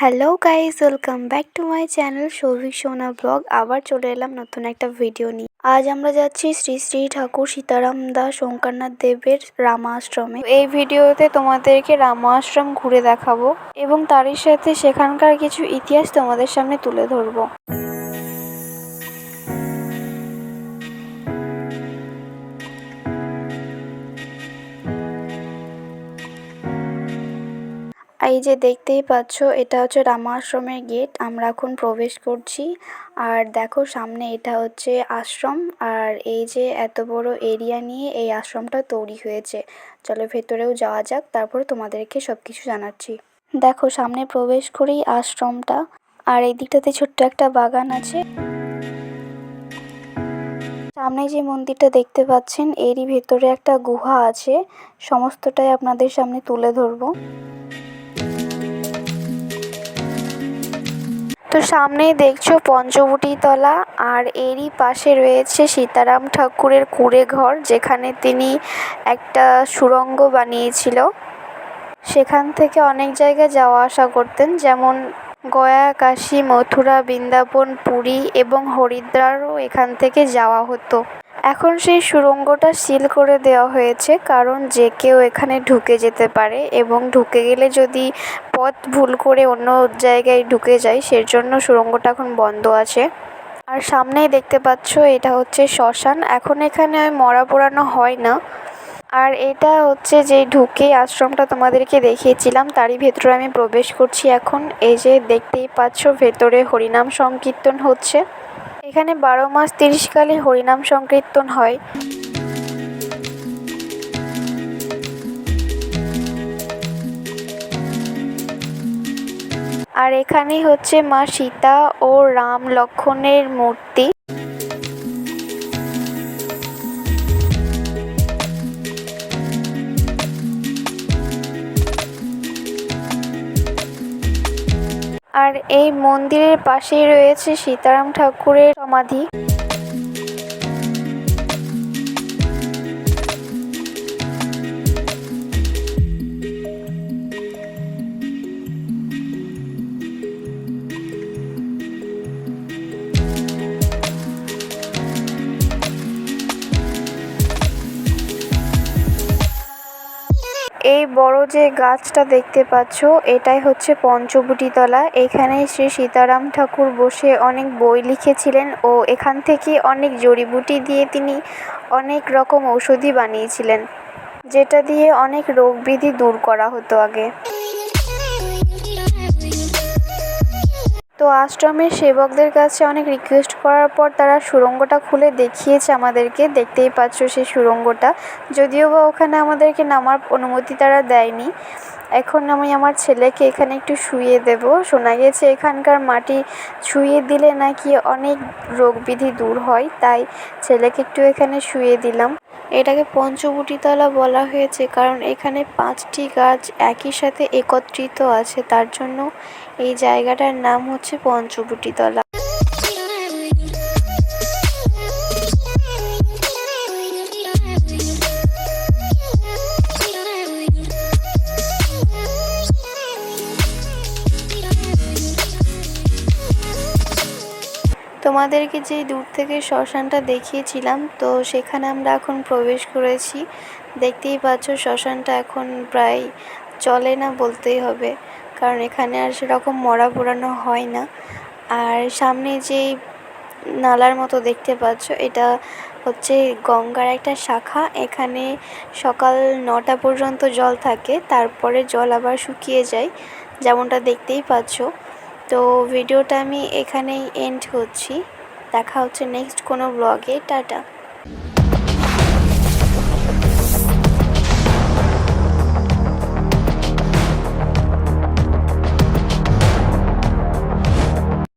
Hello guys welcome back to my channel Souvik Sona blog আবার চলে এলাম নতুন একটা ভিডিও নিয়ে। আজ আমরা যাচ্ছি শ্রী শ্রী ঠাকুর সীতারাম দাস শঙ্কারনাথ দেবের রামাশ্রমে। এই ভিডিওতে তোমাদেরকে রামাশ্রম ঘুরে দেখাবো এবং তারই সাথে সেখানকার কিছু ইতিহাস তোমাদের সামনে তুলে ধরবো। এই যে দেখতেই পাচ্ছ, এটা হচ্ছে রামা আশ্রমের গেট। আমরা এখন প্রবেশ করছি। আর দেখো সামনে এটা হচ্ছে আশ্রম। আর এই যে এত বড় এরিয়া নিয়ে এই আশ্রমটা তৈরি হয়েছে। চলো ভেতরেও যাওয়া যাক, তারপরে তোমাদেরকে সব কিছু জানাচ্ছি। দেখো সামনে প্রবেশ করেই আশ্রমটা। আর এই দিকটাতে ছোট্ট একটা বাগান আছে। সামনে যে মন্দিরটা দেখতে পাচ্ছেন, এরই ভেতরে একটা গুহা আছে। সমস্তটাই আপনাদের সামনে তুলে ধরবো। তো সামনেই দেখছ পঞ্চবটি তলা, আর এরই পাশে রয়েছে সীতারাম ঠাকুরের কুঁড়ে ঘর, যেখানে তিনি একটা সুরঙ্গ বানিয়েছিল। সেখান থেকে অনেক জায়গায় যাওয়া আসা করতেন, যেমন গয়া, কাশী, মথুরা, বৃন্দাবন, পুরী এবং হরিদ্বারও এখান থেকে যাওয়া হতো। এখন সেই সুড়ঙ্গটা সিল করে দেওয়া হয়েছে, কারণ যে কেউ এখানে ঢুকে যেতে পারে এবং ঢুকে গেলে যদি পথ ভুল করে অন্য জায়গায় ঢুকে যায় সের জন্য সুড়ঙ্গটা এখন বন্ধ আছে। আর সামনেই দেখতে পাচ্ছ এটা হচ্ছে শ্মশান, এখন এখানে মরা পোড়ানো হয় না। আর এটা হচ্ছে যে ঢুকে আশ্রমটা তোমাদেরকে দেখিয়েছিলাম, তারই ভেতরে আমি প্রবেশ করছি এখন। এই যে দেখতেই পাচ্ছ, ভেতরে হরিনাম সংকীর্তন হচ্ছে। এখানে বারো মাস তিরিশ কালে হরিনাম সংকীর্তন হয়। আর এখানে হচ্ছে মা সীতা ও রাম লক্ষণের মূর্তি। আর এই মন্দিরের পাশেই রয়েছে সীতারাম ঠাকুরের সমাধি। এই বড় যে গাছটা দেখতে পাচ্ছ, এটাই হচ্ছে পঞ্চবটি তলা। এখানে শ্রী সীতারাম ঠাকুর বসে অনেক বই লিখেছিলেন ও এখান থেকে অনেক জড়িবুটি দিয়ে তিনি অনেক রকম ঔষধি বানিয়েছিলেন, যেটা দিয়ে অনেক রোগ ব্যাধি দূর করা হতো আগে। তো আশ্রমের সেবকদের কাছে অনেক রিকোয়েস্ট করার পর তারা সুড়ঙ্গটা খুলে দেখিয়েছে আমাদেরকে। দেখতেই পাচ্ছ সেই সুড়ঙ্গটা। যদিও বা ওখানে আমাদেরকে নামার অনুমতি তারা দেয়নি। এখন আমি আমার ছেলেকে এখানে একটু শুয়ে দেব। শোনা গেছে এখানকার মাটি শুয়ে দিলে নাকি অনেক রোগ বিধি দূর হয়, তাই ছেলেকে একটু এখানে শুয়ে দিলাম। এটাকে পঞ্চবটিতলা বলা হয়েছে, কারণ এখানে পাঁচটি গাছ একই সাথে একত্রিত আছে, তার জন্য এই জায়গাটার নাম হচ্ছে পঞ্চবটিতলা। তোমাদেরকে যেই দূর থেকে শ্মশানটা দেখিয়েছিলাম, তো সেখানে আমরা এখন প্রবেশ করেছি। দেখতেই পাচ্ছ শ্মশানটা এখন প্রায় চলে না বলতেই হবে, কারণ এখানে আর সেরকম মরা পোড়ানো হয় না। আর সামনে যেই নালার মতো দেখতে পাচ্ছ, এটা হচ্ছে গঙ্গার একটা শাখা। এখানে সকাল নটা পর্যন্ত জল থাকে, তারপরে জল আবার শুকিয়ে যায়, যেমনটা দেখতেই পাচ্ছ। তো ভিডিওটা আমি এখানেই এন্ড করছি। দেখা হচ্ছে নেক্সট কোনো ব্লগে টাটা।